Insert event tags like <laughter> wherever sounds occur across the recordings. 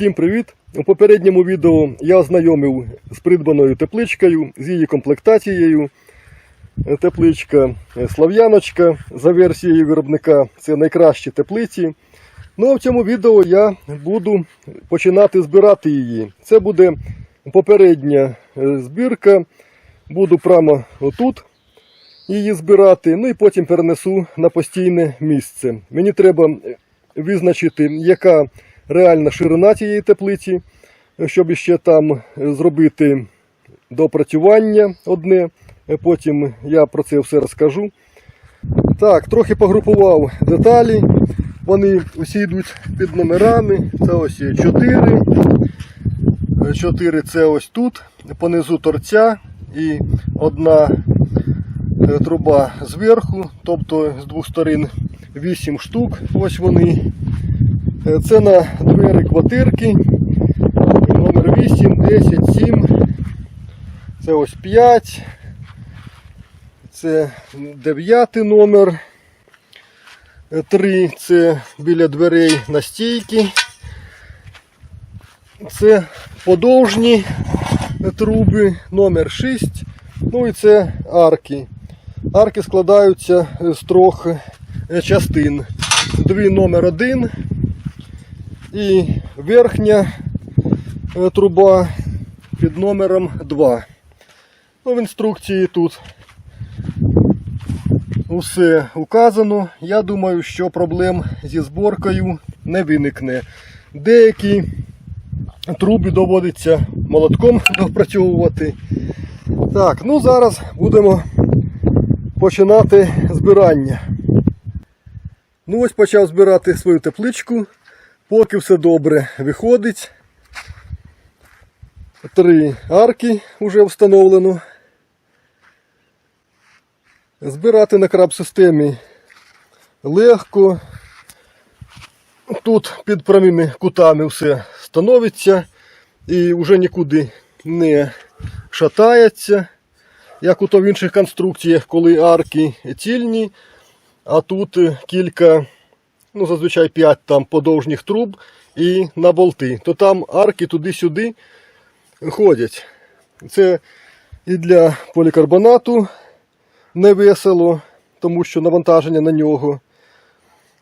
Всім привіт! У попередньому відео я ознайомив з придбаною тепличкою, з її комплектацією. Е, Тепличка е, Слав'яночка за версією виробника це найкращі теплиці. Ну а в цьому відео я буду починати збирати її. Це буде попередня е, збірка. Буду прямо отут її збирати, ну і потім перенесу на постійне місце. Мені треба визначити, яка реальна ширина цієї теплиці, щоб ще там е, зробити допрацювання одне. Е, Потім я про це все розкажу. Так, трохи погрупував деталі. Вони усі йдуть під номерами. Це ось є 4. 4 це ось тут, понизу торця і одна е, труба зверху, тобто з двох сторін 8 штук. Ось вони. Е, Це на двері квартирки. Номер 8, 10, 7. Це ось 5. Це 9 номер. 3 це біля дверей на стійки. Це подовжні труби, номер 6. Ну і це арки. Арки складаються з трьох е, частин. Дві номер 1 і верхня е, труба під номером 2. Ну, в інструкції тут усе указано. Я думаю, що проблем зі зборкою не виникне. Деякі труби доводиться молотком <laughs> допрацьовувати. Так, ну зараз будемо починати збирання. Ну ось почав збирати свою тепличку. Поки все добре виходить. Три арки вже встановлено. Збирати на краб-системі легко. Тут під прямими кутами все становиться і вже нікуди не шатається, як у то в інших конструкціях, коли арки цільні, а тут кілька, ну зазвичай 5 там подовжніх труб і на болти. То там арки туди-сюди ходять. Це і для полікарбонату не весело, тому що навантаження на нього.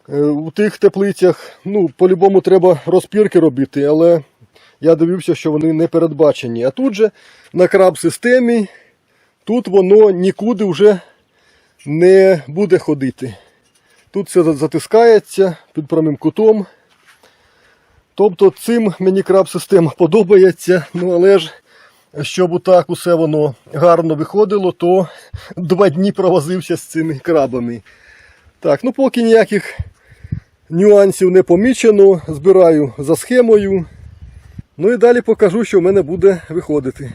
Е, У тих теплицях, ну, по-любому треба розпірки робити, але я дивився, що вони не передбачені. А тут же на краб-системі, тут воно нікуди вже не буде ходити. Тут все затискається під прямим кутом. Тобто цим мені краб-система подобається, ну але ж щоб отак усе воно гарно виходило, то два дні провозився з цими крабами. Так, ну поки ніяких нюансів не помічено, збираю за схемою. Ну і далі покажу, що в мене буде виходити.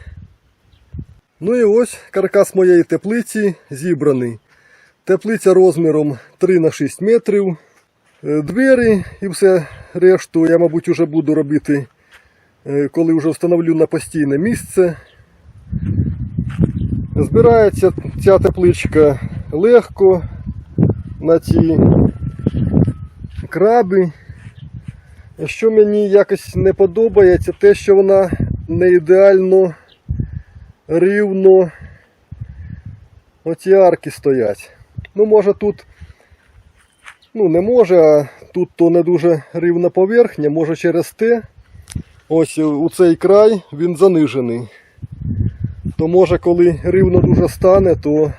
Ну і ось каркас моєї теплиці зібраний. Теплиця розміром 3 на 6 метрів. Е, Двері і все решту я, мабуть, вже буду робити, е, коли вже встановлю на постійне місце. Збирається ця тепличка легко на ці краби. Що мені якось не подобається, те, що вона не ідеально рівно оці арки стоять. Ну, може тут, ну не може, а тут то не дуже рівна поверхня, може через те. Ось у цей край він занижений. То може коли рівно дуже стане, то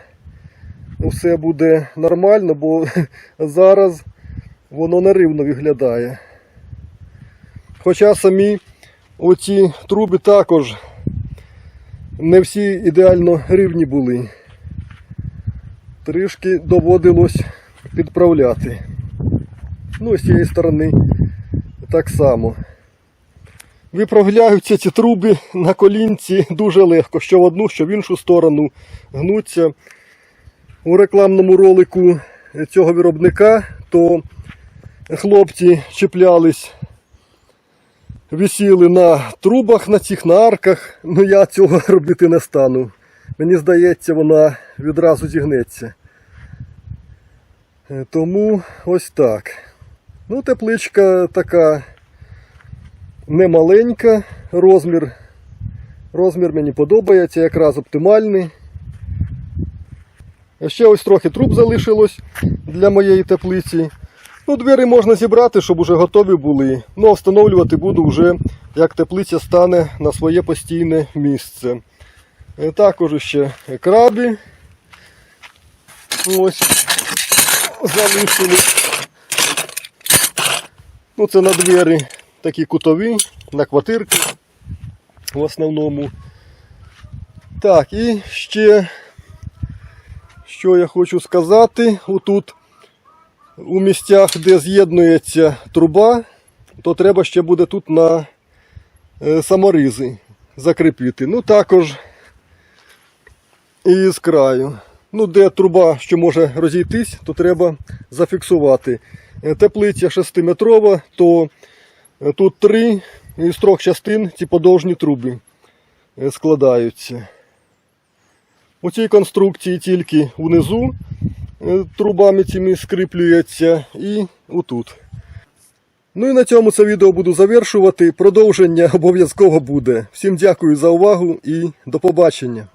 все буде нормально, бо <laughs> зараз воно нерівно виглядає. Хоча самі оці труби також не всі ідеально рівні були. Трішки доводилось підправляти. Ну, з цієї сторони так само. Виправляються ці труби на колінці дуже легко, що в одну, що в іншу сторону гнуться. У рекламному ролику цього виробника то хлопці чіплялись, висіли на трубах на цих на арках. Ну я цього <laughs> робити не стану. Мені здається, вона відразу зігнеться. Е, Тому ось так. Ну, тепличка така не маленька, розмір. Розмір мені подобається, якраз оптимальний. Ще ось трохи труб залишилось для моєї теплиці. Ну, двері можна зібрати, щоб уже готові були. Ну, встановлювати буду вже, як теплиця стане на своє постійне місце. Е, Також ще крабі. Ось залишили. Ну, це на двері такі кутові, на квартирки в основному. Так, і ще, що я хочу сказати, отут у місцях, де з'єднується труба, то треба ще буде тут на е, саморизи закріпити. Ну, також і з краю. Ну, де труба, що може розійтись, то треба зафіксувати. Е, Теплиця 6-метрова, то е, тут три із трьох частин ці подовжні труби е, складаються. У цій конструкції тільки внизу трубами цими скріплюється і отут. Ну і на цьому це відео буду завершувати. Продовження <laughs> обов'язково буде. Всім дякую за увагу і до побачення.